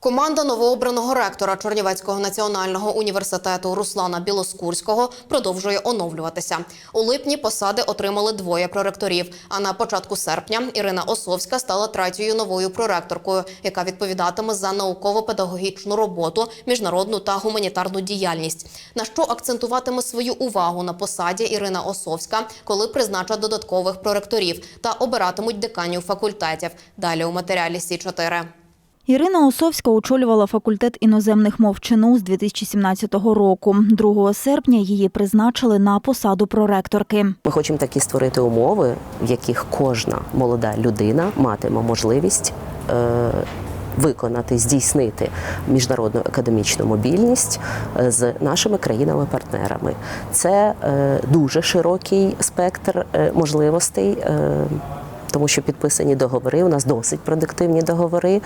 Команда новообраного ректора Чернівецького національного університету Руслана Білоскурського продовжує оновлюватися. У липні посади отримали двоє проректорів. А на початку серпня Ірина Осовська стала третьою новою проректоркою, яка відповідатиме за науково-педагогічну роботу, міжнародну та гуманітарну діяльність. На що акцентуватиме свою увагу на посаді Ірина Осовська, коли призначать додаткових проректорів та обиратимуть деканів факультетів. Далі у матеріалі Сі 4 Ірина Осовська очолювала факультет іноземних мов ЧНУ з 2017 року. 2 серпня її призначили на посаду проректорки. Ми хочемо такі створити умови, в яких кожна молода людина матиме можливість. Е- Виконати, здійснити міжнародну академічну мобільність е, з нашими країнами-партнерами. Це е, дуже широкий спектр е, можливостей, тому що підписані договори. У нас досить продуктивні договори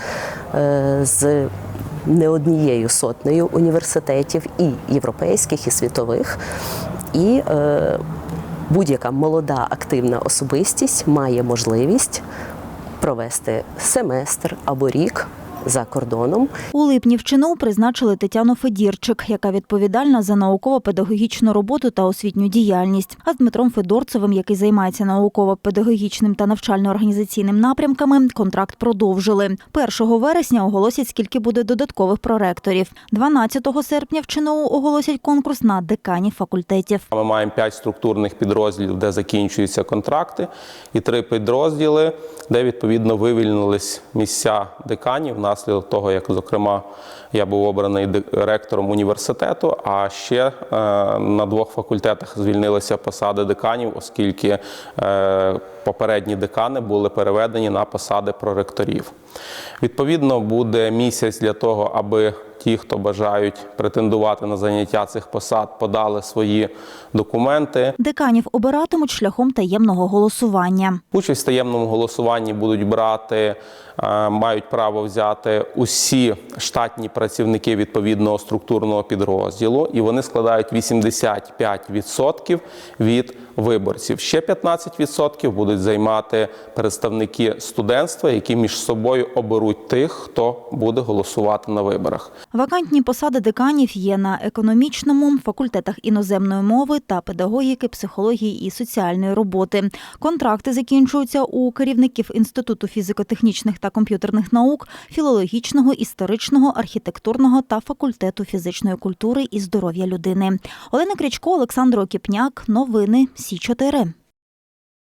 е, з не однією сотнею університетів і європейських, і світових. І е, будь-яка молода активна особистість має можливість провести семестр або рік за кордоном. У липні в ЧНУ призначили Тетяну Федірчик, яка відповідальна за науково-педагогічну роботу та освітню діяльність. А з Дмитром Федорцевим, який займається науково-педагогічним та навчально-організаційним напрямками, контракт продовжили. 1 вересня оголосять, скільки буде додаткових проректорів. 12 серпня в ЧНУ оголосять конкурс на деканів факультетів. Ми маємо п'ять структурних підрозділів, де закінчуються контракти, і три підрозділи, де відповідно вивільнились місця деканів внаслідок того, як зокрема я був обраний ректором університету. А ще е, на двох факультетах звільнилися посади деканів, оскільки е, попередні декани були переведені на посади проректорів. Відповідно, буде місяць для того, аби ті, хто бажають претендувати на заняття цих посад, подали свої документи. Деканів обиратимуть шляхом таємного голосування. Участь в таємному голосуванні будуть брати, е, мають право взяти усі штатні працівники відповідного структурного підрозділу, і вони складають 85% від виборців. Ще 15% будуть займати представники студентства, які між собою оберуть тих, хто буде голосувати на виборах. Вакантні посади деканів є на економічному, факультетах іноземної мови та педагогіки, психології і соціальної роботи. Контракти закінчуються у керівників Інституту фізико-технічних та комп'ютерних наук, філологічного, історичного, архітектурного та факультету фізичної культури і здоров'я людини. Олена Крячко, Олександр Окіпняк. Новини Сі 4